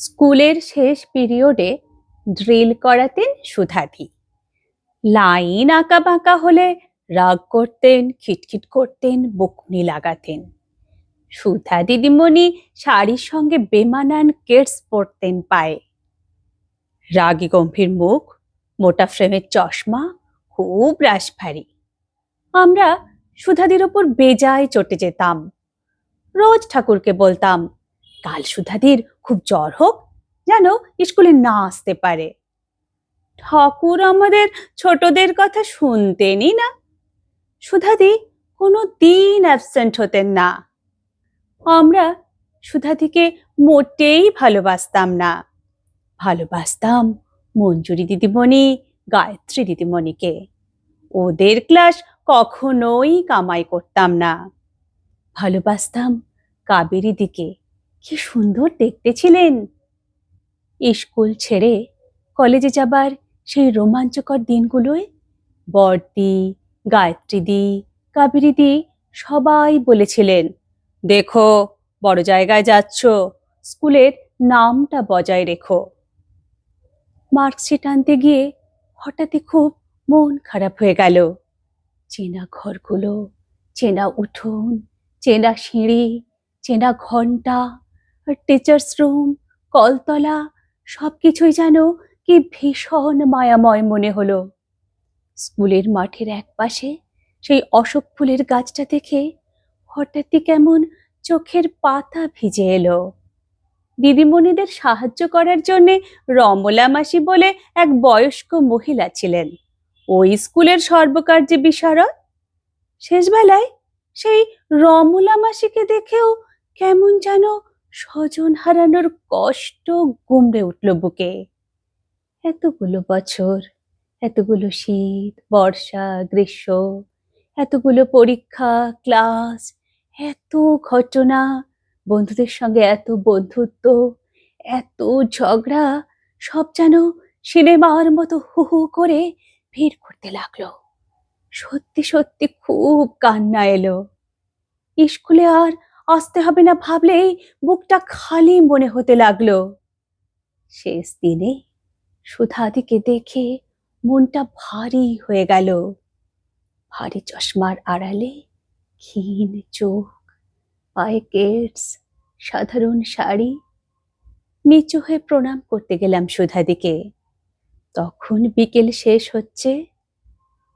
স্কুলের শেষ পিরিয়ডে ড্রিল করাতেন সুধাধি। লাইন আঁকা বাঁকা হলে রাগ করতেন, খিটখিট করতেন, বকুনি লাগাতেন। সুধা দিদিমণি শাড়ির সঙ্গে বেমানান কেটস পরতেন পায়ে। রাগী গম্ভীর মুখ, মোটা ফ্রেমের চশমা, খুব রাশভারী আমরা সুধাদির ওপর বেজায় চটে যেতাম। রোজ ঠাকুরকে বলতাম কাল সুধাদির খুব জ্বর হোক, যেন স্কুলে না আসতে পারে। ঠাকুর আমাদের ছোটদের কথা শুনতেনই না। সুধাদি কোনো দিন অ্যাবসেন্ট হতেন না। আমরা সুধাদিকে মোটেই ভালোবাসতাম না। ভালোবাসতাম মঞ্জুরি দিদিমণি, গায়ত্রী দিদিমণিকে। ওদের ক্লাস কখনোই কামাই করতাম না। ভালোবাসতাম কাবেরী দিকে। কি সুন্দর দেখতে ছিলেন। স্কুল ছেড়ে কলেজে যাবার সেই রোমাঞ্চকর দিনগুলোয় বর্দি গায়ত্রীদি কাবেরীদি সবাই বলেছিলেন, দেখো, বড় জায়গায় যাচ্ছ, স্কুলের নামটা বজায় রেখো। মার্কশিট আনতে গিয়ে হঠাৎই খুব মন খারাপ হয়ে গেল। চেনা ঘরগুলো, চেনা উঠোন, চেনা সিঁড়ি, চেনা ঘণ্টা টিচার্স রুম কলতলা সব কিছুই যেন কি ভীষণ মায়াময় মনে হলো। স্কুলের মাঠের একপাশে সেই অশোক ফুলের গাছটা দেখে হঠাৎই কেমন চোখের পাতা ভিজে এলো। দিদিমণিদের সাহায্য করার জন্যে রমলা মাসি বলে এক বয়স্ক মহিলা ছিলেন। ওই স্কুলের সর্বকার্যে বিশারদ। শেষবেলায় সেই রমলা মাসিকে দেখেও কেমন যেন স্বজন হারানোর কষ্ট গুমড়ে উঠল বুকে। এতগুলো বছর, এতগুলো শীত, বর্ষা, গ্রীষ্ম, এতগুলো পরীক্ষা, ক্লাস, এত ঘটনা, বন্ধুদের সঙ্গে এত বন্ধুত্ব, এত ঝগড়া, সব যেন সিনেমার মতো হু হু করে ভিড় করতে লাগল। সত্যি সত্যি খুব কান্না এলো। স্কুলে আর আসতে হবে না ভাবলেই বুকটা খালি মনে হতে লাগল। শেষ দিনে সুধাদিকে দেখে মনটা ভারী হয়ে গেল। ভারী চশমার আড়ালে ক্ষীণ চোখ, পায়ে কেটস সাধারণ শাড়ি। নিচু হয়ে প্রণাম করতে গেলাম সুধাদিকে। তখন বিকেল শেষ হচ্ছে।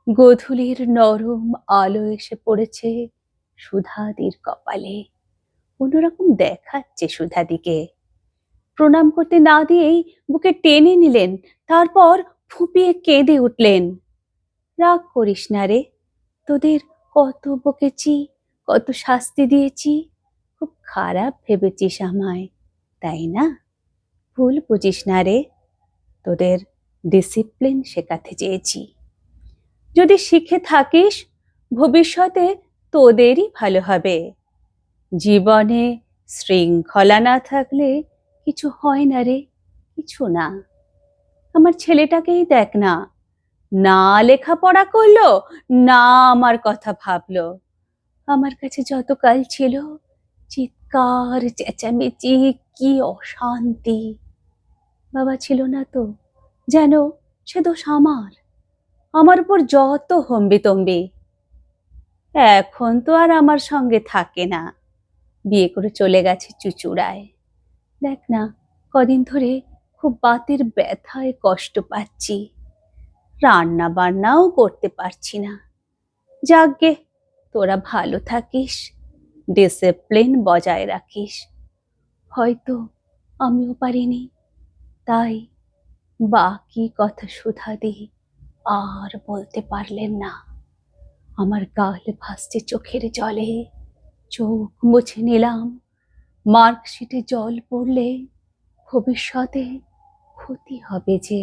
গোধূলির নরম আলো এসে পড়েছে সুধাদির কপালে। অন্যরকম দেখাচ্ছে সুধাদিকে। প্রণাম করতে না দিয়েই বুকে টেনে নিলেন, তারপর ফুপিয়ে কেঁদে উঠলেন। রাগ করিস না রে, তোদের কত বকেছি, কত শাস্তি দিয়েছি, খুব খারাপ ভেবেছিস আমায়, তাই না? ভুল বুঝিস না রে, তোদের ডিসিপ্লিন শেখাতে চেয়েছি। যদি শিখে থাকিস, ভবিষ্যতে তোদেরই ভালো হবে। জীবনে শৃঙ্খলা না থাকলে কিছু হয় না রে, কিছু না। আমার ছেলেটাকেই দেখ না না লেখাপড়া করল, না আমার কথা ভাবলো। আমার কাছে যতকাল ছিল চিৎকার, চেঁচামেচি, কি অশান্তি। বাবা ছিল না তো, যেন সে দোষ আমার। আমার উপর যত হম্বি তম্বি। এখন তো আর আমার সঙ্গে থাকে না। বিয়ে করে চলে গেছে চুচুড়ায়। দেখ না, কদিন ধরে খুব বাতের ব্যথায় কষ্ট পাচ্ছি। রান্না বান্নাও করতে পারছি না। যাকগে তোরা ভালো থাকিস ডিসিপ্লিন বজায় রাখিস। হয়তো আমিও পারিনি, তাই বাকি কথা সুধা দিই আর বলতে পারলেন না। আমার গাল ভাসছে চোখের জলে। চোখ মুছে নিলাম। মার্কশিটে জল পড়লে ভবিষ্যতে ক্ষতি হবে যে